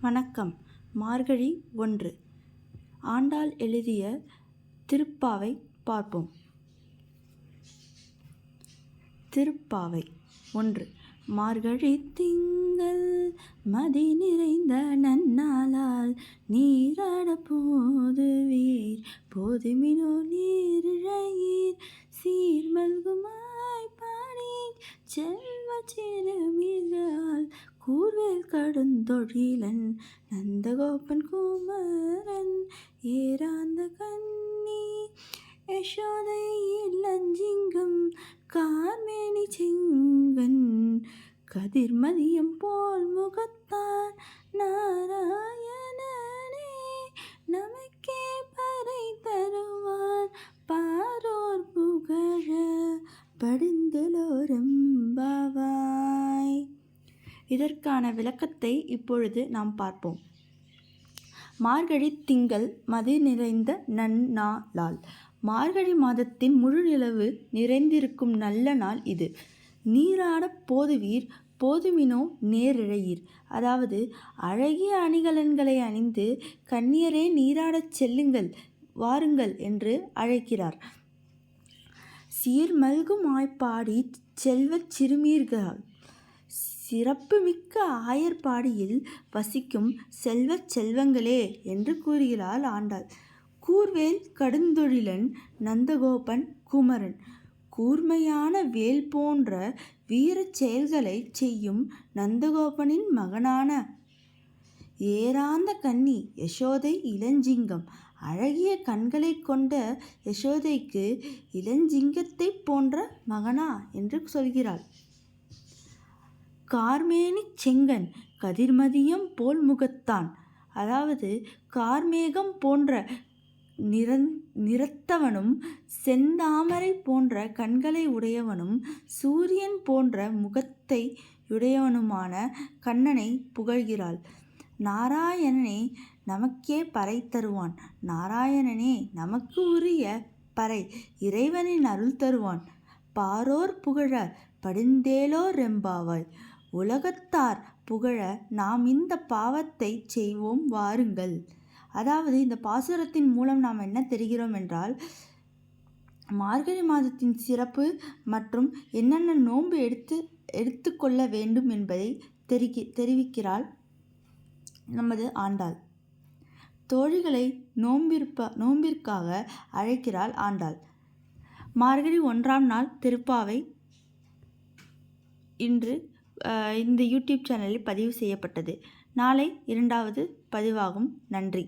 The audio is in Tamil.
வணக்கம். மார்கழி ஒன்று. ஆண்டாள் எழுதிய திருப்பாவை பார்ப்போம். திருப்பாவை ஒன்று. மார்கழி திங்கள் மதி நிறைந்த நன்னாளால் நீராட போதுவீர். போதுமினோ நீரிழை கடுந்தொழிலன் நந்தகோபன் குமரன் ஏராந்த கண்ணி யசோதை இல்லஞ்சிங்கம் கார்மேனி செங்கன் கதிர்மதியம் போல் முகத்தார் நாராயணனே நமக்கே பறை தருவார் பாரோர் புகழ படு இதற்கான விளக்கத்தை இப்பொழுது நாம் பார்ப்போம். மார்கழி திங்கள் மதி நிறைந்த நன்னாளால். மார்கழி மாதத்தின் முழு நிலவு நிறைந்திருக்கும் நல்ல நாள் இது. நீராடப் போதுவீர் போதுமினோ நேரிழையீர். அதாவது அழகிய அணிகலன்களை அணிந்து கண்ணியரே நீராடச் செல்லுங்கள் வாருங்கள் என்று அழைக்கிறார். சீர் மல்கும் ஆய்ப்பாடி செல்வச் சிறுமீர்கள். சிறப்புமிக்க ஆயர்பாடியில் வசிக்கும் செல்வச் செல்வங்களே என்று கூறுகிறாள் ஆண்டாள். கூர்வேல் கடுந்தொழிலன் நந்தகோபன் குமரன். கூர்மையான வேல் போன்ற வீரச் செயல்களை செய்யும் நந்தகோபனின் மகனான ஏராந்த கன்னி யசோதை இளஞ்சிங்கம். அழகிய கண்களை கொண்ட யசோதைக்கு இளஞ்சிங்கத்தை போன்ற மகனா என்று சொல்கிறாள். கார்மேனி செங்கன் கதிர்மதியம் போல் முகத்தான். அதாவது கார்மேகம் போன்ற நிறந் நிறத்தவனும் செந்தாமரை போன்ற கண்களை உடையவனும் சூரியன் போன்ற முகத்தை உடையவனுமான கண்ணனை புகழ்கிறாள். நாராயணனே நமக்கே பறை தருவான். நாராயணனே நமக்கு உரிய பறை இறைவனின் அருள் தருவான். பாரோர் புகழ படிந்தேலோ ரெம்பாவாய் உலகத்தார் புகழ நாம் இந்த பாவத்தை செய்வோம் வாருங்கள். அதாவது இந்த பாசுரத்தின் மூலம் நாம் என்ன தெரிகிறோம் என்றால் மார்கழி மாதத்தின் சிறப்பு மற்றும் என்னென்ன நோன்பு எடுத்து எடுத்துக்கொள்ள வேண்டும் என்பதை தெரிகி தெரிவிக்கிறாள் நமது ஆண்டாள். தோழிகளை நோம்பிற்ப நோம்பிற்காக அழைக்கிறாள் ஆண்டாள். மார்கழி ஒன்றாம் நாள் திருப்பாவை இன்று இந்த யூடியூப் சேனலில் பதிவு செய்யப்பட்டது. நாளை இரண்டாவது பதிவாகும். நன்றி.